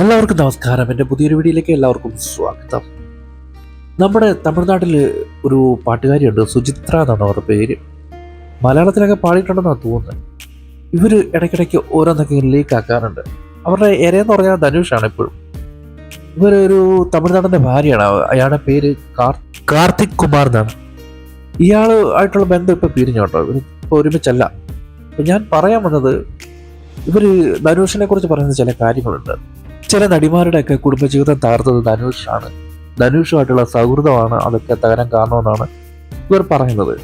എല്ലാവർക്കും നമസ്കാരം. എന്റെ പുതിയൊരു വീഡിയോയിലേക്ക് എല്ലാവർക്കും സ്വാഗതം. നമ്മുടെ തമിഴ്നാട്ടിൽ ഒരു പാട്ടുകാരിയുണ്ട് സുചിത്ര എന്നാണ് അവരുടെ പേര്. മലയാളത്തിലൊക്കെ പാടിയിട്ടുണ്ടെന്നാണ് തോന്നുന്നത് ഇവർ ഇടയ്ക്കിടയ്ക്ക് ഓരോന്നൊക്കെ ലീക്ക് ആക്കാറുണ്ട്. അവരുടെ ഇരയെന്ന് പറഞ്ഞാൽ ധനുഷാണ് ഇപ്പോഴും. ഇവരൊരു തമിഴ്നാടിന്റെ ഭാര്യയാണ്. അയാളുടെ പേര് കാർത്തിക് കുമാർ എന്നാണ്. ഇയാൾ ആയിട്ടുള്ള ബന്ധം ഇപ്പോൾ പിരിഞ്ഞോട്ടോ. ഇപ്പോൾ ഒരുമിച്ചല്ല. ഞാൻ പറയാൻ വന്നത് ഇവർ ധനുഷിനെ കുറിച്ച് പറയുന്ന ചില കാര്യങ്ങളുണ്ട്. ചില നടിമാരുടെയൊക്കെ കുടുംബജീവിതം തകർത്തത് ധനുഷാണ്. ധനുഷുമായിട്ടുള്ള സൗഹൃദമാണ് അതൊക്കെ തകരാൻ കാരണമെന്നാണ് ഇവർ പറയുന്നത്.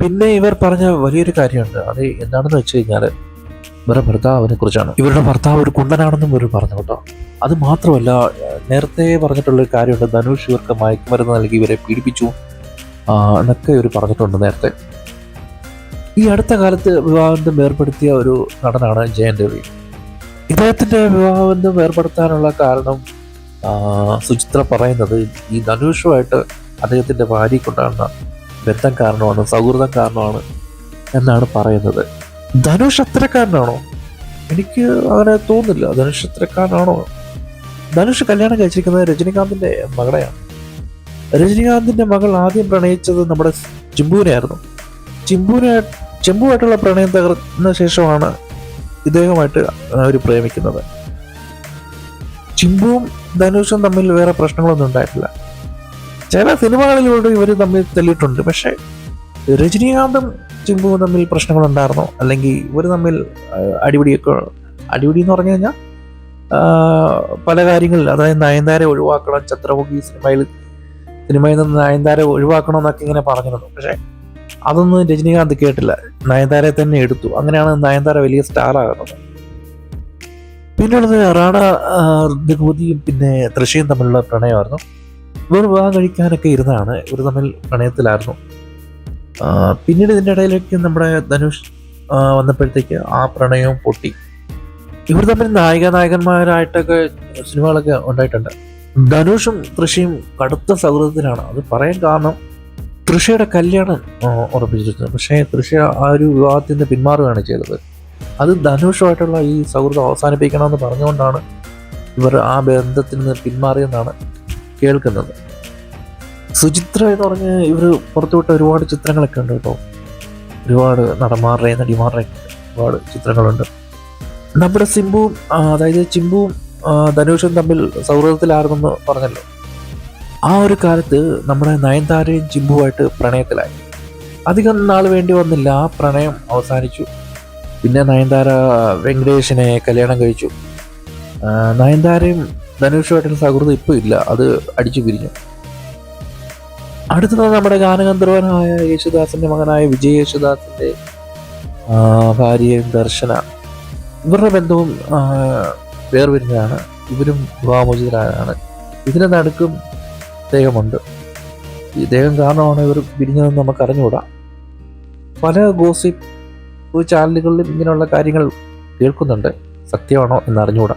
പിന്നെ ഇവർ പറഞ്ഞ വലിയൊരു കാര്യമുണ്ട്. അത് എന്താണെന്ന് വെച്ച് കഴിഞ്ഞാൽ ഇവരുടെ ഭർത്താവിനെ കുറിച്ചാണ്. ഇവരുടെ ഭർത്താവ് ഒരു കുണ്ടനാണെന്നും ഇവർ പറഞ്ഞു കേട്ടോ. അത് മാത്രമല്ല നേരത്തെ പറഞ്ഞിട്ടുള്ള ഒരു കാര്യമുണ്ട്. ധനുഷ് ഇവർക്ക് മയക്കുമരുന്ന് നൽകി ഇവരെ പീഡിപ്പിച്ചു എന്നൊക്കെ ഇവർ പറഞ്ഞിട്ടുണ്ട് നേരത്തെ. ഈ അടുത്ത കാലത്ത് വിവാഹബന്ധം ഏർപ്പെടുത്തിയ ഒരു നടനാണ് ജയൻ രവി. ഇദ്ദേഹത്തിന്റെ വിവാഹബന്ധം ഏർപ്പെടുത്താനുള്ള കാരണം സുചിത്ര പറയുന്നത് ഈ ധനുഷുമായിട്ട് അദ്ദേഹത്തിന്റെ ഭാര്യക്കുണ്ടാകുന്ന ബന്ധം കാരണമാണ് സൗഹൃദം കാരണമാണ് എന്നാണ് പറയുന്നത്. ധനുഷ് അത്രക്കാരനാണോ എനിക്ക് അങ്ങനെ തോന്നുന്നില്ല. ധനുഷ് അത്രക്കാരനാണോ ധനുഷ് കല്യാണം കഴിച്ചിരിക്കുന്നത് രജനികാന്തിന്റെ മകളെയാണ്. രജനികാന്തിന്റെ മകൾ ആദ്യം പ്രണയിച്ചത് നമ്മുടെ ചിമ്പുവിനെയായിരുന്നു. ചിമ്പുവിനെ ചെമ്പുമായിട്ടുള്ള പ്രണയം തകർന്ന ശേഷമാണ് ഇദ്ദേഹമായിട്ട് അവർ പ്രേമിക്കുന്നത്. ചിമ്പുവും ധനുഷും തമ്മിൽ വേറെ പ്രശ്നങ്ങളൊന്നും ഉണ്ടായിട്ടില്ല. ചില സിനിമകളിലൂടെ ഇവർ തമ്മിൽ തെളിയിട്ടുണ്ട്. പക്ഷേ രജനീകാന്തും ചിമ്പുവും തമ്മിൽ പ്രശ്നങ്ങളുണ്ടായിരുന്നു? അല്ലെങ്കിൽ ഇവർ തമ്മിൽ അടിപിടിയൊക്കെ അടിപിടി എന്ന് പറഞ്ഞു കഴിഞ്ഞാൽ പല കാര്യങ്ങളിൽ അതായത് നയൻതാരെ ഒഴിവാക്കണം ചന്ദ്രമുഖി സിനിമയിൽ സിനിമയിൽ നിന്ന് നയൻതാരെ ഒഴിവാക്കണം എന്നൊക്കെ ഇങ്ങനെ പറഞ്ഞിരുന്നു. പക്ഷേ അതൊന്നും രജനീകാന്ത് കേട്ടില്ല. നയൻതാരയെ തന്നെ എടുത്തു. അങ്ങനെയാണ് നയൻതാര വലിയ സ്റ്റാർ ആകുന്നത്. പിന്നുള്ളത് റാണ ആ, പിന്നെ തൃശയും തമ്മിലുള്ള പ്രണയമായിരുന്നു. ഇവർ വിവാഹം കഴിക്കാനൊക്കെ ഇരുന്നാണ്. ഇവർ തമ്മിൽ പ്രണയത്തിലായിരുന്നു. പിന്നീട് ഇതിന്റെ ഇടയിലേക്ക് നമ്മുടെ ധനുഷ് വന്നപ്പോഴത്തേക്ക് ആ പ്രണയവും പൊട്ടി. ഇവർ തമ്മിൽ നായിക നായകന്മാരായിട്ടൊക്കെ സിനിമകളൊക്കെ ഉണ്ടായിട്ടുണ്ട്. ധനുഷും തൃശയും കടുത്ത സൗഹൃദത്തിലാണ്. അത് പറയാൻ കാരണം തൃഷയുടെ കല്യാണം ഉറപ്പിച്ചിരുന്നത് ഉറപ്പിച്ചിരുന്നു പക്ഷേ തൃഷ ആ ഒരു വിവാഹത്തിൽ നിന്ന് പിന്മാറുകയാണ് ചെയ്തത്. അത് ധനുഷുമായിട്ടുള്ള ഈ സൗഹൃദം അവസാനിപ്പിക്കണമെന്ന് പറഞ്ഞുകൊണ്ടാണ് ഇവർ ആ ബന്ധത്തിൽ നിന്ന് പിന്മാറിയെന്നാണ് കേൾക്കുന്നത്. സുചിത്ര എന്ന് പറഞ്ഞ് ഇവർ പുറത്തുവിട്ട ഒരുപാട് ചിത്രങ്ങളൊക്കെ ഉണ്ട് കേട്ടോ. ഒരുപാട് നടന്മാരുടെയും നടിമാരുടെയും ഒരുപാട് ചിത്രങ്ങളുണ്ട്. നമ്മുടെ സിംബുവും അതായത് ചിമ്പുവും ധനുഷും തമ്മിൽ സൗഹൃദത്തിലായിരുന്നെന്ന് പറഞ്ഞല്ലോ. ആ ഒരു കാലത്ത് നമ്മുടെ നയൻതാരയും ചിമ്പുവായിട്ട് പ്രണയത്തിലായി. അധികം നാൾ വേണ്ടി വന്നില്ല ആ പ്രണയം അവസാനിച്ചു. പിന്നെ നയൻതാര വെങ്കടേഷിനെ കല്യാണം കഴിച്ചു. നയൻതാരയും ധനുഷുമായിട്ടുള്ള സൗഹൃദം ഇപ്പോൾ ഇല്ല അത് അടിച്ചു പിരിഞ്ഞു. അടുത്തത് നമ്മുടെ ഗാനഗന്ധർവനായ യേശുദാസിന്റെ മകനായ വിജയ് യേശുദാസിന്റെ ഭാര്യയും ദർശന. ഇവരുടെ ബന്ധവും വേർപിരിഞ്ഞാണ് ഇവരും വിവാഹമോചിതരാണ് ഇതിനെ നടുക്കും ഇദ്ദേഹമുണ്ട് ദേഹം കാരണമാണ് ഇവർ പിരിഞ്ഞതെന്ന് നമുക്ക് അറിഞ്ഞുകൂടാ പല ഗോസിപ്പ് ചാനലുകളിലും ഇങ്ങനെയുള്ള കാര്യങ്ങൾ കേൾക്കുന്നുണ്ട്. സത്യമാണോ എന്ന് അറിഞ്ഞുകൂടാ